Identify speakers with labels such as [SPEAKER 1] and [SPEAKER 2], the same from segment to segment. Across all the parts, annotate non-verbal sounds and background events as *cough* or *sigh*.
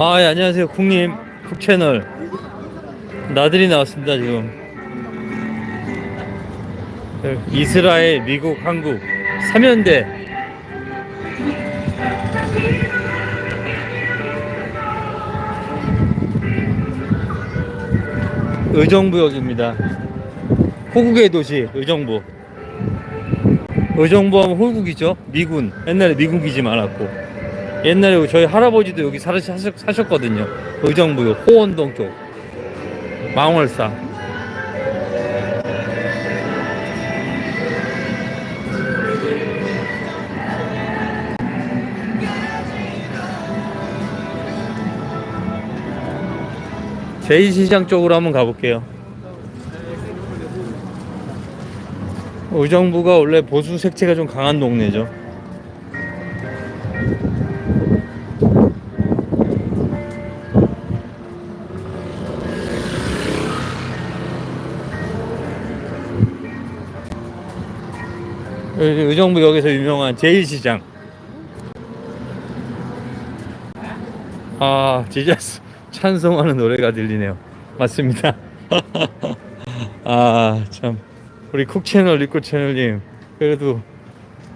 [SPEAKER 1] 아, 예, 안녕하세요. 국님 국채널 나들이 나왔습니다, 지금. 이스라엘, 미국, 한국 3연대 의정부역입니다. 호국의 도시 의정부. 의정부 하면 호국이죠. 미군. 옛날에 미군 기지 많았고. 옛날에 저희 할아버지도 여기 사, 사셨, 사셨거든요. 의정부요. 호원동 쪽. 망월사. 제2시장 쪽으로 한번 가볼게요. 의정부가 원래 보수 색채가 좀 강한 동네죠. 의정부역에서 유명한 제1시장. 아, 지저스 찬송하는 노래가 들리네요. 맞습니다. *laughs* 아, 참. 우리 쿡 채널, 리코 채널님. 그래도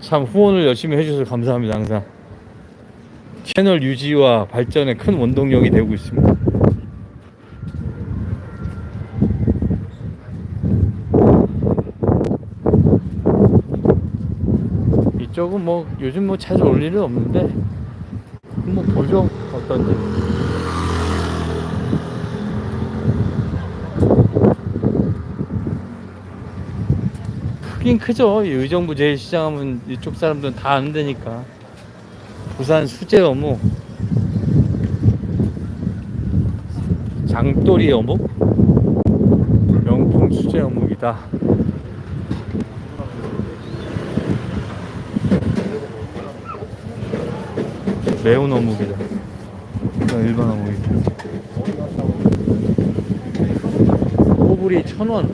[SPEAKER 1] 참 후원을 열심히 해주셔서 감사합니다, 항상. 채널 유지와 발전에 큰 원동력이 되고 있습니다. 이쪽은 뭐 요즘 뭐 찾아올 일은 없는데 뭐 보죠 어떤지. 크긴 크죠. 이 의정부 제일시장 하면 이쪽 사람들은 다 아는 데니까. 부산 수제 어묵 장돌이 어묵 명품 수제 어묵이다 매운 어묵이다. 일반 어묵이다. 호불이 천 원.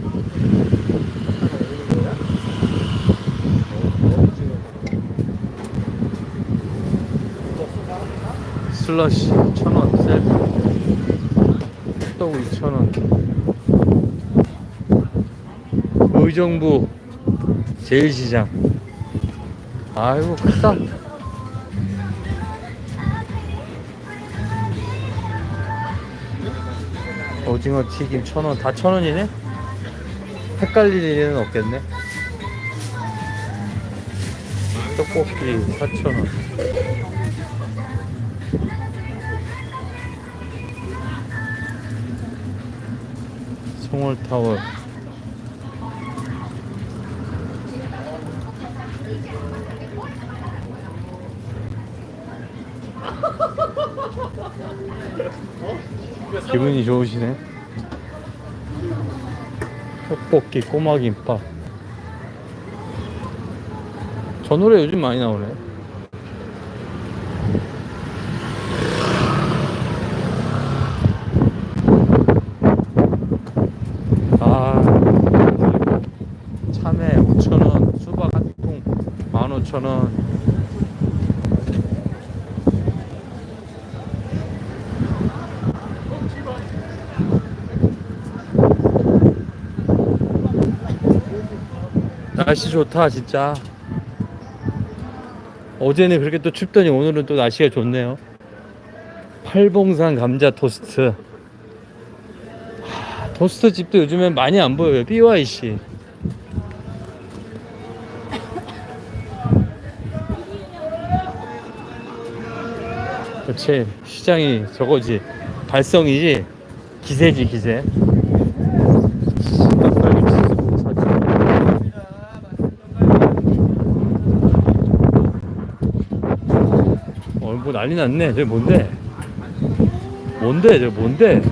[SPEAKER 1] 슬러시 천 원. 셀프. 또 이천 원. 의정부 제일시장. 아이고 크다. 오징어 튀김 천 원, 다 천 원이네? 헷갈릴 일은 없겠네. 떡볶이 사천 원. 송월타월. 기분이 좋으시네. 떡볶이, 꼬마 김밥. 저 노래 요즘 많이 나오네. 아, 참외 5,000원, 수박 한통 15,000원. 날씨 좋다 진짜. 어제는 그렇게 또 춥더니 오늘은 또 날씨가 좋네요. 팔봉산 감자 토스트. 하, 토스트 집도 요즘엔 많이 안 보여요 BYC 그렇지 시장이 저거지. 발성이지. 기세지 기세 빨리 치즈 꼭 사지. 어, 뭐 난리 났네. 저 뭔데? 뭔데? 저 뭔데?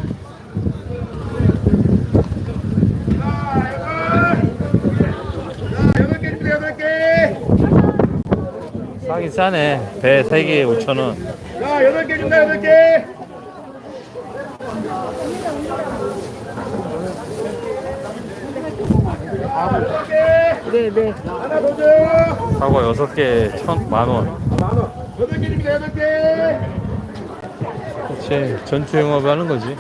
[SPEAKER 2] 여덟 개 주세요, 여덟 개.
[SPEAKER 1] 싸긴 싸네. 배 3개에 5,000원.
[SPEAKER 2] 자, 여덟 개 준다, 여덟 개. 여덟 개.
[SPEAKER 3] 네, 네.
[SPEAKER 2] 하나 더 줘요.
[SPEAKER 1] 사과 6개 1,000, 만원. 제 전투 영업을 하는 거지.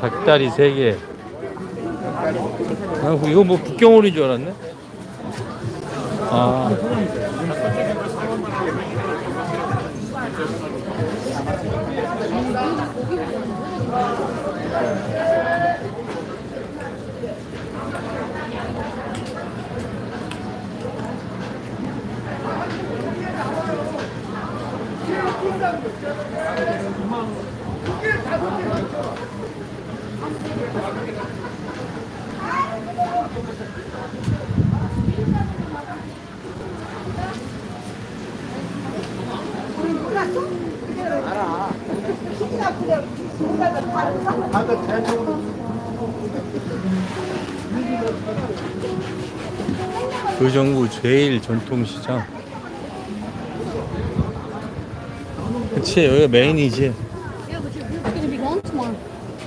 [SPEAKER 1] 닭다리 3개. 아, 이거 뭐 북경오리인 줄 알았네? 아. 의정부 제일 전통시장. 그치, 여기가 메인이지.
[SPEAKER 3] Yeah, but you're, you're going to be gone tomorrow.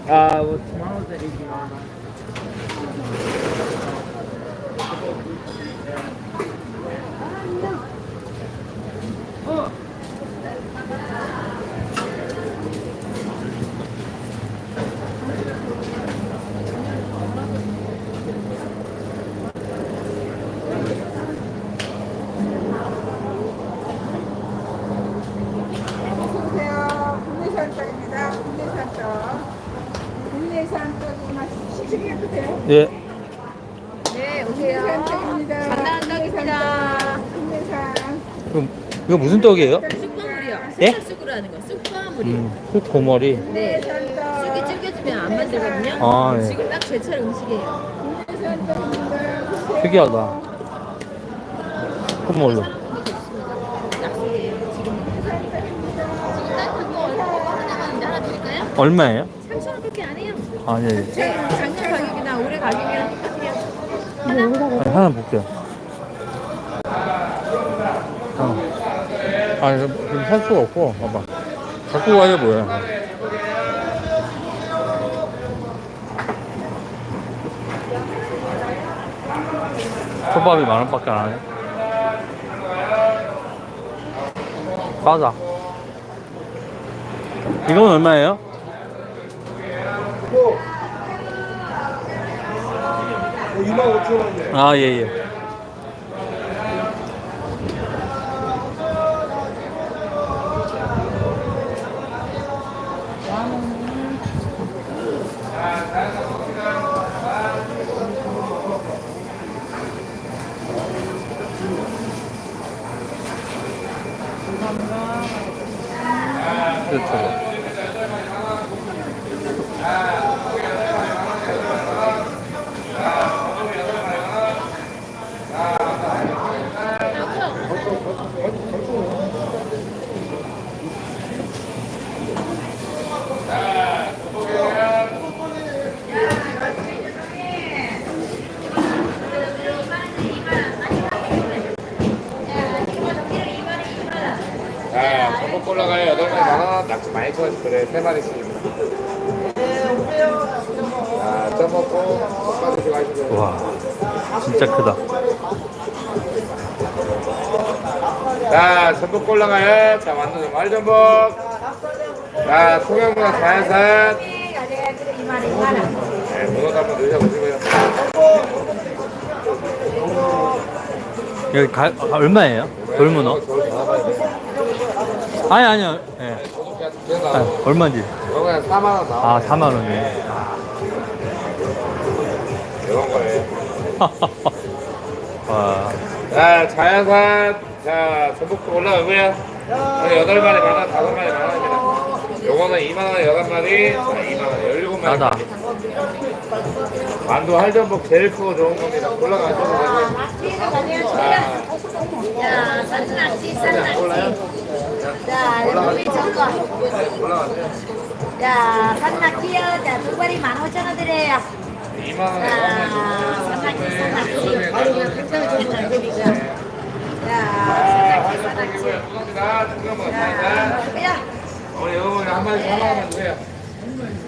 [SPEAKER 4] Uh, well,
[SPEAKER 5] da regional 예. 네, 오세요. 떡입니다. 국내산.
[SPEAKER 1] 그럼 이거 무슨 떡이에요?
[SPEAKER 3] 쑥과물이요.
[SPEAKER 1] 예?
[SPEAKER 3] 쑥쑥으로 하는 거. 쑥과물이.
[SPEAKER 1] 음, 흑 고머리.
[SPEAKER 3] 네.
[SPEAKER 5] 국내산 떡.
[SPEAKER 3] 쑥이 질겨지면 안 만들거든요.
[SPEAKER 1] 아, 예.
[SPEAKER 3] 지금 딱 제철 음식이에요.
[SPEAKER 1] 특이하다. 흑고머리.
[SPEAKER 3] 약속이에요. 지금. 지금 따뜻한 거 하나 하나 드릴까요?
[SPEAKER 1] 얼마예요?
[SPEAKER 3] 3,000원밖에 안 해요.
[SPEAKER 1] 아, 예. 예.
[SPEAKER 3] 제 작년 가격이나 올해 가격이랑 똑같아요.
[SPEAKER 1] 아, 하나 볼게요. 어. 아, 이거 살 수가 없고, 봐봐. 갖고 가야 뭐야. 초밥이 만 원밖에 안 하네. 싸다. 이건 얼마예요?
[SPEAKER 2] 2만 5천 원이네.
[SPEAKER 1] 아, 예, 예. 그렇죠.
[SPEAKER 4] 자, 전복 올라가요. 여덟 마리 만 구워서 그래. 세 마리씩입니다. 자, 쪄 먹고 볶아 드시고 하시고.
[SPEAKER 1] 와, 진짜 크다.
[SPEAKER 4] 자, 전복 올라가요. 자, 완전 말전복. 자, 통영문화 자연산. 네, 문어도 한번 드셔보시고요.
[SPEAKER 1] 여기 가, 아, 얼마예요? 돌문어? 아니, 아니요. 예. 아. 얼마인지?
[SPEAKER 4] 그냥 4만 원 나와.
[SPEAKER 1] 아, 4만 원이.
[SPEAKER 4] 이런 거예요.
[SPEAKER 1] 와,
[SPEAKER 4] 자, 자연산. 자, 전복도 올라오고요. 여기 여덟 마리 만 원, 다섯 마리 만 원입니다. 요거는 2만 원에 여덟 마리, 자, 2만 원, 열일곱 마리.
[SPEAKER 1] 나다.
[SPEAKER 4] 만두 할전복 제일 크고 좋은 겁니다. 올라가셔도 되고요. 자,
[SPEAKER 3] 야, 산낙지, 산낙지. 자, 여기 저거. 자, 산낙지요. 자, 두 마리 15,000원 드려요.
[SPEAKER 4] 2만 원에
[SPEAKER 3] 자, 산낙지, 산낙지. 자,
[SPEAKER 4] 자, 할전복이고요. 두덩이다. 두덩이 자연산.
[SPEAKER 3] 야,
[SPEAKER 4] 오늘 이거 보면 한 마리 4만 원만 주세요.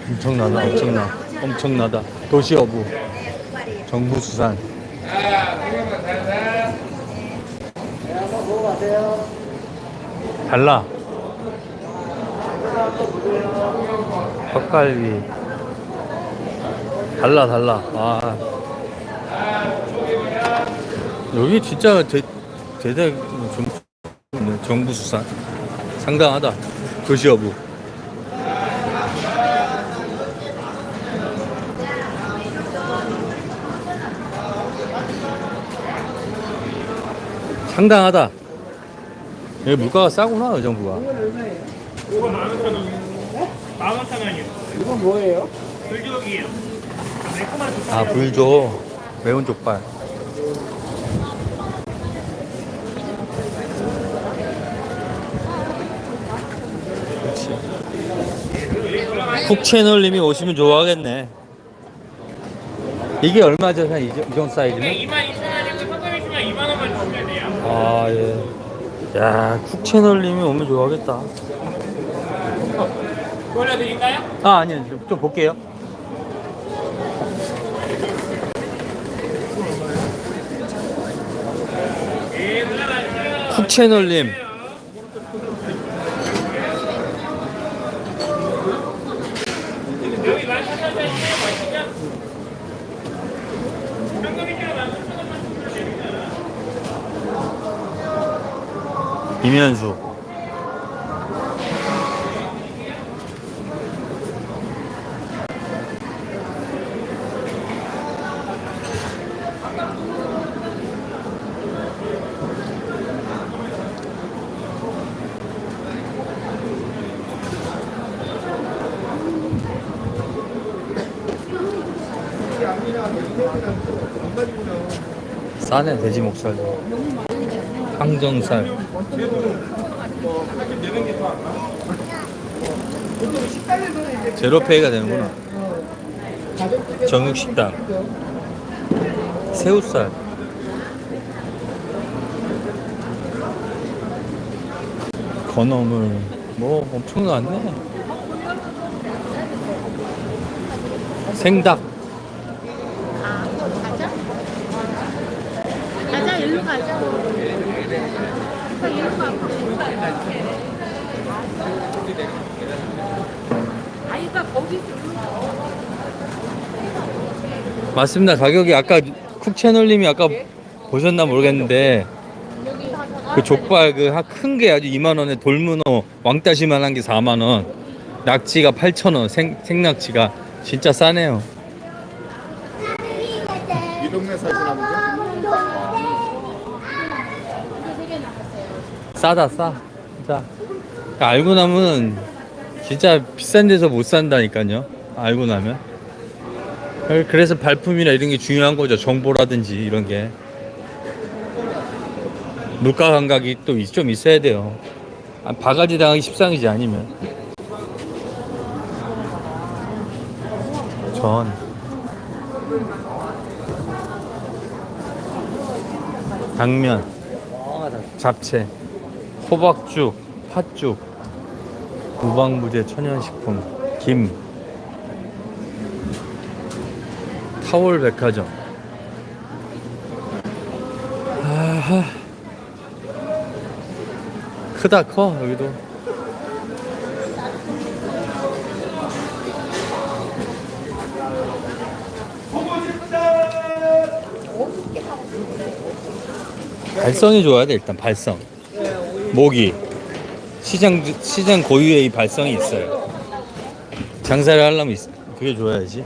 [SPEAKER 1] 엄청나다, 엄청나. 엄청나다. 도시어부. 정부수산.
[SPEAKER 4] 자, 두덩이 자연산.
[SPEAKER 1] 달라. 닭갈비. 달라 달라. 아. 여기 진짜 대, 대대 정, 정부 수산 상당하다. 도시어부. 상당하다. 여기 물가가 싸구나, 의정부가.
[SPEAKER 2] 이건 뭐예요?
[SPEAKER 1] 아, 불조. 매운 족발. 그렇지. 쿡 채널님이 오시면 좋아하겠네. 이게 얼마죠? 한 이, 정- 이 정도 사이즈면?
[SPEAKER 4] 22,000원이고 현금이 있으면 2만 원만 주시면 돼요.
[SPEAKER 1] 아, 예. 야, 쿡 채널님이 오면 좋아하겠다.
[SPEAKER 4] 돌려드릴까요?
[SPEAKER 1] 아, 아니요. 좀, 좀 볼게요. 쿡 채널님.
[SPEAKER 4] 여기 14,000원짜리 맛있냐? 현금이 필요하면 13,000원만 주시면 됩니다.
[SPEAKER 1] 이면수. 싸네 돼지 목살도 항정살 제로페이가 되는구나 정육식당 새우살 건어물 뭐 엄청나네 생닭
[SPEAKER 3] 아, 가자. 일로 가자. 일로 가.
[SPEAKER 1] 맞습니다. 가격이 아까 쿡 채널님이 아까 보셨나 모르겠는데 그 족발 그 큰 게 아주 2만 원에 돌문어 왕따시만한 게 4만 원. 낙지가 8천 원. 생, 생낙지가 진짜 싸네요.
[SPEAKER 2] 이 동네 사시나 보죠?
[SPEAKER 1] 싸다 싸. 진짜. 알고 나면 진짜 비싼 데서 못 산다니까요. 알고 나면 그래서 발품이나 이런 게 중요한 거죠. 정보라든지 이런 게. 물가 감각이 또 좀 있어야 돼요. 아, 바가지 당하기 십상이지 아니면. 전. 당면. 잡채. 호박죽 팥죽. 무방무제 천연식품. 김 타월 백화점. 아하. 크다 커 여기도. 발성이 좋아야 돼 일단 발성. 모기. 시장 시장 고유의 이 발성이 있어요. 장사를 하려면 있- 그게 좋아야지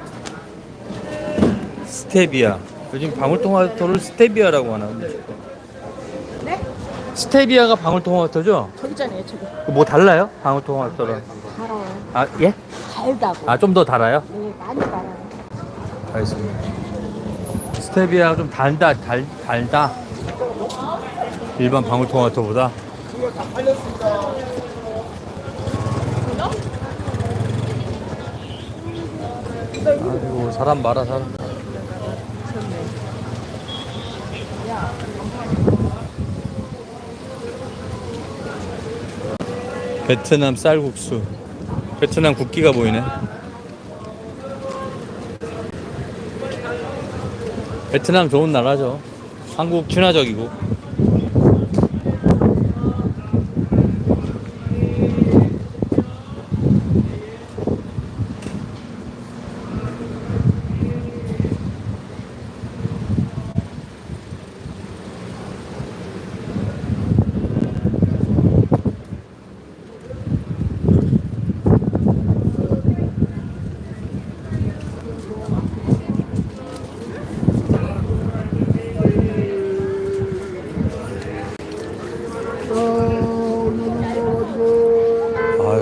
[SPEAKER 1] 스테비아 요즘 방울토마토를 스테비아라고 하나
[SPEAKER 5] 네?
[SPEAKER 1] 스테비아가 방울토마토죠?
[SPEAKER 5] 저기 있잖아요, 저기.
[SPEAKER 1] 뭐 달라요? 방울토마토랑
[SPEAKER 5] 달아요.
[SPEAKER 1] 아 예?
[SPEAKER 5] 달다고.
[SPEAKER 1] 아 좀 더 달아요?
[SPEAKER 5] 네, 많이 달아요.
[SPEAKER 1] 알겠습니다 스테비아가 좀 달다 달, 달다 일반 방울토마토보다 아이고 사람 많아 사람 베트남 쌀국수. 베트남 국기가 보이네. 베트남 좋은 나라죠. 한국 친화적이고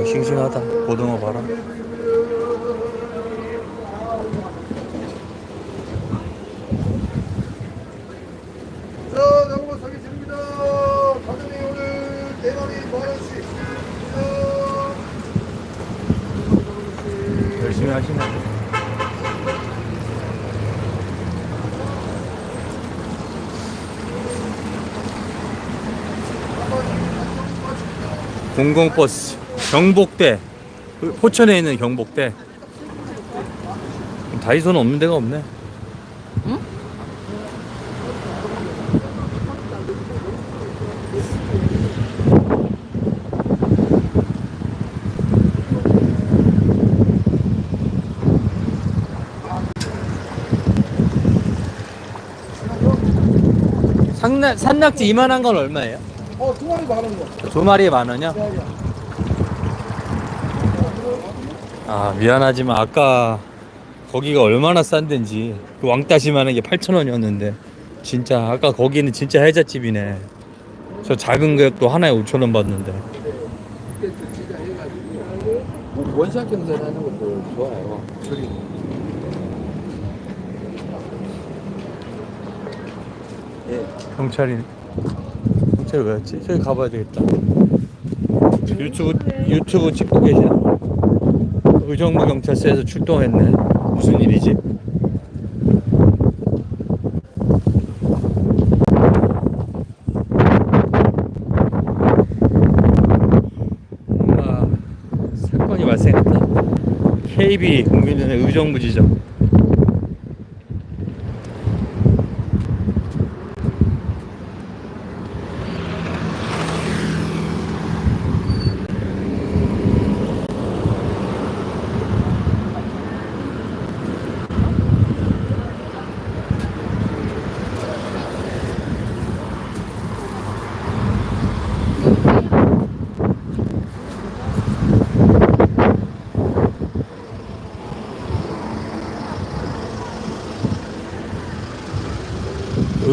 [SPEAKER 1] 싱싱하다 고등어 봐라
[SPEAKER 2] 자, 나무가 사겠습니다. 가슴이 오늘 네 마리 만 원씩. 자,
[SPEAKER 1] 열심히 하시네 공공버스 경복대 그 포천에 있는 경복대. 다이소는 없는 데가 없네. 산낙, 산낙지 이만한 건 얼마예요?
[SPEAKER 2] 어, 두 마리 만 원. 거.
[SPEAKER 1] 두 마리에 만 원이요? 아 미안하지만 아까 거기가 얼마나 싼 데인지 그 왕따시만 한 게 8천 원이었는데 진짜 아까 거기는 진짜 해자집이네 저 작은 것도 하나에 5천 원 받는데
[SPEAKER 4] 원샷 경선하는 것도 좋아요.
[SPEAKER 1] 경찰이 경찰 왜였지? 저기 가봐야 되겠다 유튜브 유튜브 찍고 계시나? 의정부 경찰서에서 출동했네 무슨 일이지? 뭔가 사건이 발생했다 KB 국민은행 의정부 지점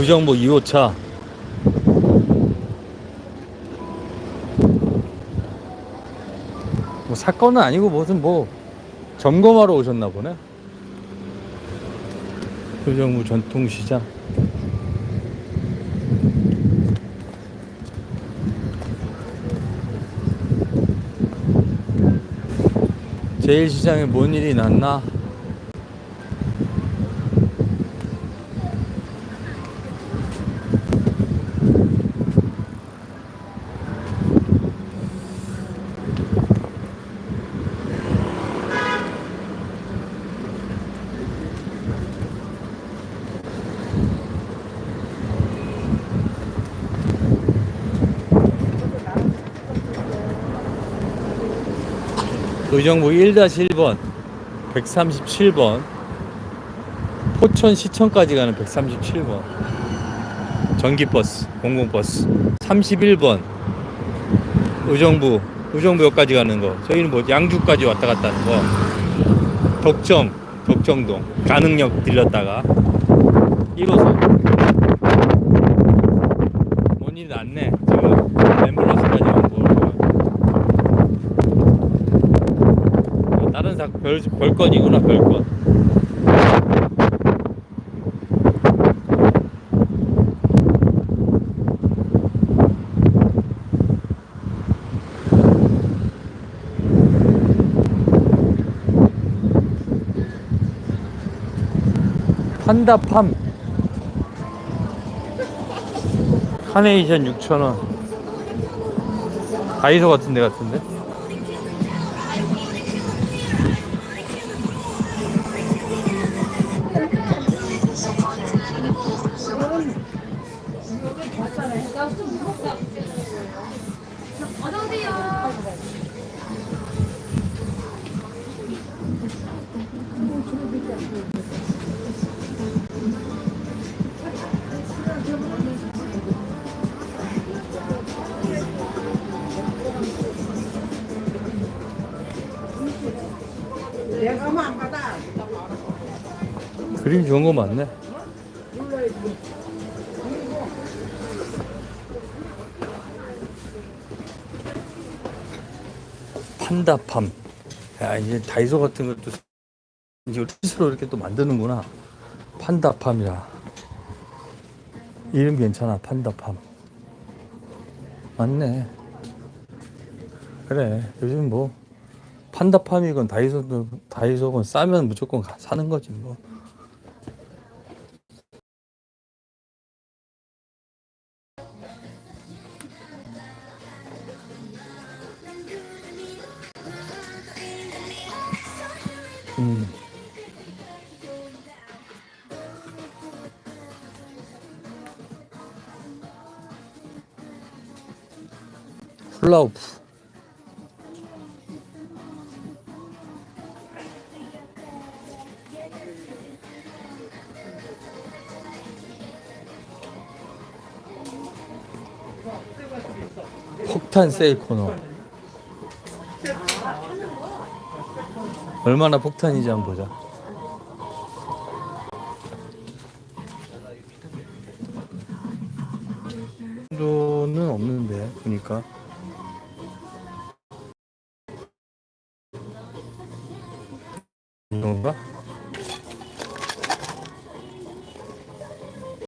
[SPEAKER 1] 의정부 2호차. 뭐 사건은 아니고 무슨 뭐 점검하러 오셨나 보네. 의정부 전통시장. 제일 시장에 뭔 일이 났나 의정부 1-1번 137번 포천 시청까지 가는 137번 전기버스 공공버스 31번 의정부 의정부역까지 가는 거. 저희는 뭐 양주까지 왔다 갔다 하는 거. 덕정 덕정동 가능역 들렸다가 1호선 뭔 일이 났네 지금 앰뷸런스까지 온 거고 아, 다른 사, 별, 별건이구나 별건. 판다팜. 카네이션 6,000원. 다이소 같은 데 같은데 그림 좋은 거 많네 판다팜. 야, 이제 다이소 같은 것도 이제 스스로 이렇게 또 만드는구나. 판다팜이라. 이름 괜찮아, 판다팜. 맞네. 그래, 요즘 뭐, 판다팜이건 다이소든, 다이소건 싸면 무조건 가- 사는 거지, 뭐. 훌라우프. 폭탄 세일 코너. 얼마나 폭탄인지 한번 보자.